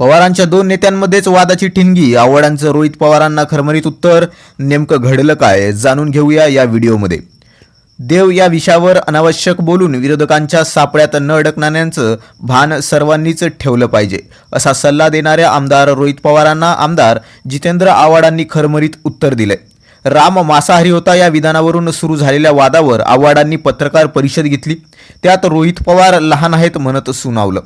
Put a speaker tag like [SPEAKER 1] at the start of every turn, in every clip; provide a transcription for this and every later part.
[SPEAKER 1] पवारांच्या दोन नेत्यांमध्येच वादाची ठिणगी. आव्हाडांचं रोहित पवारांना खरमरीत उत्तर. नेमकं घडलं काय? जाणून घेऊया या व्हिडिओमध्ये. देव या विषयावर अनावश्यक बोलून विरोधकांच्या सापळ्यात न अडकणाऱ्यांचं भान सर्वांनीच ठेवलं पाहिजे असा सल्ला देणाऱ्या आमदार रोहित पवारांना आमदार जितेंद्र आव्हाडांनी खरमरीत उत्तर दिलंय. राम मांसाहारी होता या विधानावरून सुरू झालेल्या वादावर आव्हाडांनी पत्रकार परिषद घेतली. त्यात रोहित पवार लहान आहेत म्हणत सुनावलं.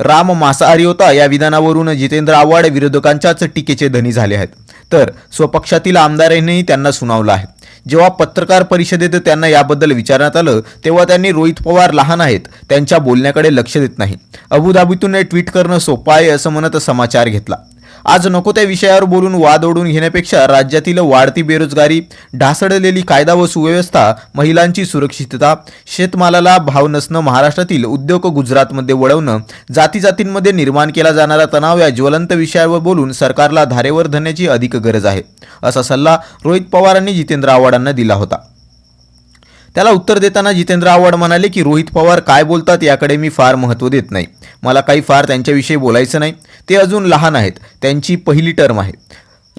[SPEAKER 1] राम मांसाहारी होता. या विधानावरून जितेंद्र आव्हाड विरोधकांच्याच टीकेचे धनी झाले आहेत. तर स्वपक्षातील आमदारांनीही त्यांना सुनावलं आहे. जेव्हा पत्रकार परिषदेत त्यांना याबद्दल विचारण्यात आलं तेव्हा त्यांनी रोहित पवार लहान आहेत त्यांच्या बोलण्याकडे लक्ष देत नाही. अबुधाबीतून ट्विट करणं सोपं आहे असं म्हणत समाचार घेतला. आज नको त्या विषयावर बोलून वाद ओढून घेण्यापेक्षा राज्यातील वाढती बेरोजगारी ढासळलेली कायदा व सुव्यवस्था महिलांची सुरक्षितता शेतमालाला भाव नसणं महाराष्ट्रातील उद्योग गुजरातमध्ये वळवणं जाती जातींमध्ये निर्माण केला जाणारा तणाव या ज्वलंत विषयावर बोलून सरकारला धारेवर धरण्याची अधिक गरज आहे असा सल्ला रोहित पवारांनी जितेंद्र आव्हाडांना दिला होता. त्याला उत्तर देताना जितेंद्र आव्हाड म्हणाले की रोहित पवार काय बोलतात याकडे मी फार महत्त्व देत नाही. मला काही फार त्यांच्याविषयी बोलायचं नाही. ते अजून लहान आहेत. त्यांची पहिली टर्म आहे.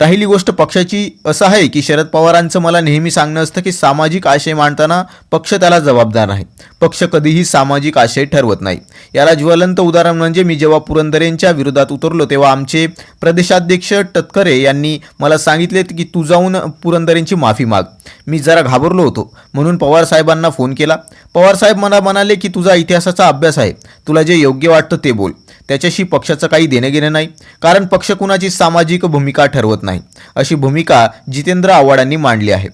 [SPEAKER 1] राहिली गोष्ट पक्षाची असं आहे की शरद पवारांचं मला नेहमी सांगणं असतं की सामाजिक आशय मांडताना पक्ष त्याला जबाबदार नाही पक्ष कधीही सामाजिक आशय ठरवत नाही. याला ज्वलंत उदाहरण म्हणजे मी जेव्हा पुरंदरेंच्या विरोधात उतरलो तेव्हा आमचे प्रदेशाध्यक्ष तटकरे यांनी मला सांगितले की तू जाऊन पुरंदरेंची माफी माग. मी जरा घाबरलो होतो. म्हणून पवार साहेबांना फोन केला. पवार साहेब मला म्हणाले की तुझा इतिहासाचा अभ्यास आहे. तुला जे योग्य वाटतं ते बोल. त्याच्याशी पक्षाचं काही देणं घेणं नाही कारण पक्ष कुणाची सामाजिक भूमिका ठरवत नाही अशी भूमिका जितेंद्र आव्हाडांनी मांडली आहे.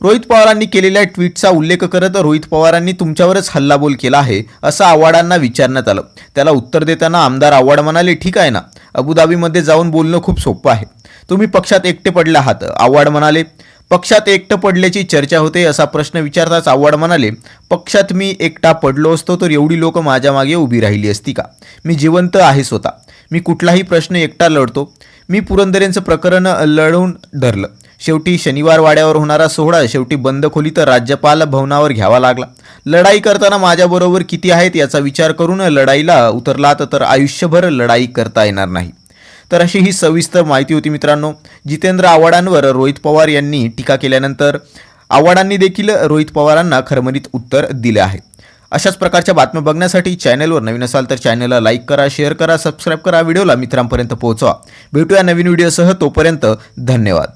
[SPEAKER 1] रोहित पवारांनी केलेल्या ट्विटचा उल्लेख करत रोहित पवारांनी तुमच्यावरच हल्लाबोल केला आहे असं आव्हाडांना विचारण्यात आलं. त्याला उत्तर देताना आमदार आव्हाड म्हणाले ठीक आहे ना अबुधाबीमध्ये जाऊन बोलणं खूप सोपं आहे. तुम्ही पक्षात एकटे पडले आहात आव्हाड म्हणाले. पक्षात एकटं पडल्याची चर्चा होते असा प्रश्न विचारताच आव्हाड म्हणाले पक्षात मी एकटा पडलो असतो तर एवढी लोक माझ्या मागे उभी राहिली असती का? मी जिवंत आहे स्वतः. मी कुठलाही प्रश्न एकटा लढतो. मी पुरंदरेंचं प्रकरण लढवून धरलं. शेवटी शनिवार वाड्यावर होणारा सोहळा शेवटी बंद खोलीत राज्यपाल भवनावर घ्यावा लागला. लढाई करताना माझ्याबरोबर किती आहेत याचा विचार करून लढाईला उतरलात तर आयुष्यभर लढाई करता येणार नाही. तर अशी ही सविस्तर माहिती होती मित्रांनो. जितेंद्र आव्हाडांवर रोहित पवार यांनी टीका केल्यानंतर आव्हाडांनी देखील रोहित पवारांना खरमरीत उत्तर दिले आहे. अशाच प्रकारच्या बातम्या बघण्यासाठी चॅनलवर नवीन असाल तर चॅनलला लाईक करा शेअर करा सबस्क्राईब करा. व्हिडिओला मित्रांपर्यंत पोहोचवा. भेटूया नवीन व्हिडिओसह तोपर्यंत धन्यवाद.